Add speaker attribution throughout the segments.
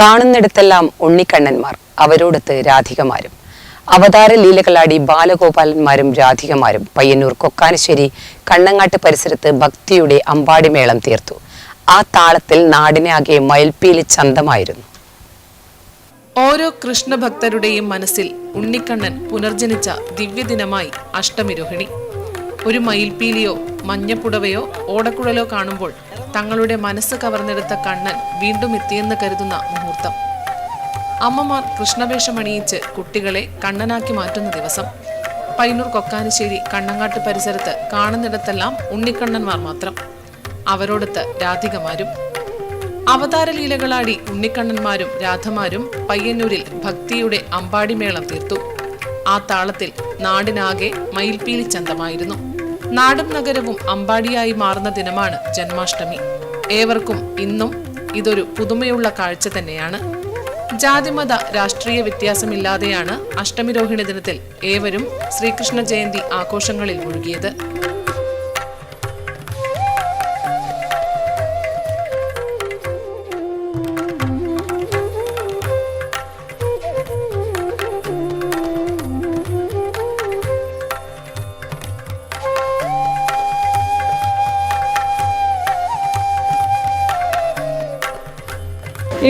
Speaker 1: കാണുന്നിടത്തെല്ലാം ഉണ്ണിക്കണ്ണന്മാർ അവരോടൊത്ത് രാധികമാരും. അവതാര ലീലകളാടി ബാലഗോപാലന്മാരും രാധികമാരും പയ്യന്നൂർ കൊക്കാനശ്ശേരി കണ്ണങ്ങാട്ട് പരിസരത്ത് ഭക്തിയുടെ അമ്പാടിമേളം തീർത്തു. ആ താളത്തിൽ നാടിനാകെ മയൽപ്പീലി ചന്തമായിരുന്നു.
Speaker 2: ഓരോ കൃഷ്ണഭക്തരുടെയും മനസ്സിൽ ഉണ്ണിക്കണ്ണൻ പുനർജനിച്ച ദിവ്യദിനമായി അഷ്ടമിരോഹിണി. ഒരു മയിൽപ്പീലിയോ മഞ്ഞപ്പുടവയോ ഓടക്കുഴലോ കാണുമ്പോൾ തങ്ങളുടെ മനസ്സ് കവർന്നെടുത്ത കണ്ണൻ വീണ്ടും എത്തിയെന്ന് കരുതുന്ന മുഹൂർത്തം. അമ്മമാർ കൃഷ്ണവേഷമണിയിച്ച് കുട്ടികളെ കണ്ണനാക്കി മാറ്റുന്ന ദിവസം. പൈനൂർ കൊക്കാനശ്ശേരി കണ്ണങ്ങാട്ട് പരിസരത്ത് കാണുന്നിടത്തെല്ലാം ഉണ്ണിക്കണ്ണന്മാർ മാത്രം. അവരോടൊത്ത് രാധികമാരും. അവതാരലീലകളാടി ഉണ്ണിക്കണ്ണന്മാരും രാധമാരും പയ്യന്നൂരിൽ ഭക്തിയുടെ അമ്പാടിമേളം തീർത്തു. ആ താളത്തിൽ നാടിനാകെ മയിൽപ്പീലി ചന്തമായിരുന്നു നാടും നഗരവും അമ്പാടിയായി മാറുന്ന ദിനമാണ് ജന്മാഷ്ടമി. ഏവർക്കും ഇന്നും ഇതൊരു പുതുമയുള്ള കാഴ്ച തന്നെയാണ്. ജാതിമത രാഷ്ട്രീയ വ്യത്യാസമില്ലാതെയാണ് അഷ്ടമിരോഹിണി ദിനത്തിൽ ഏവരും ശ്രീകൃഷ്ണ ജയന്തി ആഘോഷങ്ങളിൽ മുഴുകിയത്.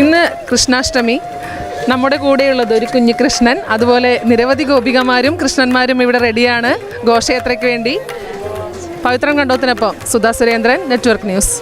Speaker 2: ഇന്ന് കൃഷ്ണാഷ്ടമി. നമ്മുടെ കൂടെയുള്ളത് ഒരു കുഞ്ഞു കൃഷ്ണൻ അതുപോലെ നിരവധി ഗോപികമാരും കൃഷ്ണന്മാരും ഇവിടെ റെഡിയാണ് ഘോഷയാത്രയ്ക്ക് വേണ്ടി. പവിത്രം കണ്ടോത്തിനൊപ്പം സുധാ സുരേന്ദ്രൻ നെറ്റ്വർക്ക് ന്യൂസ്.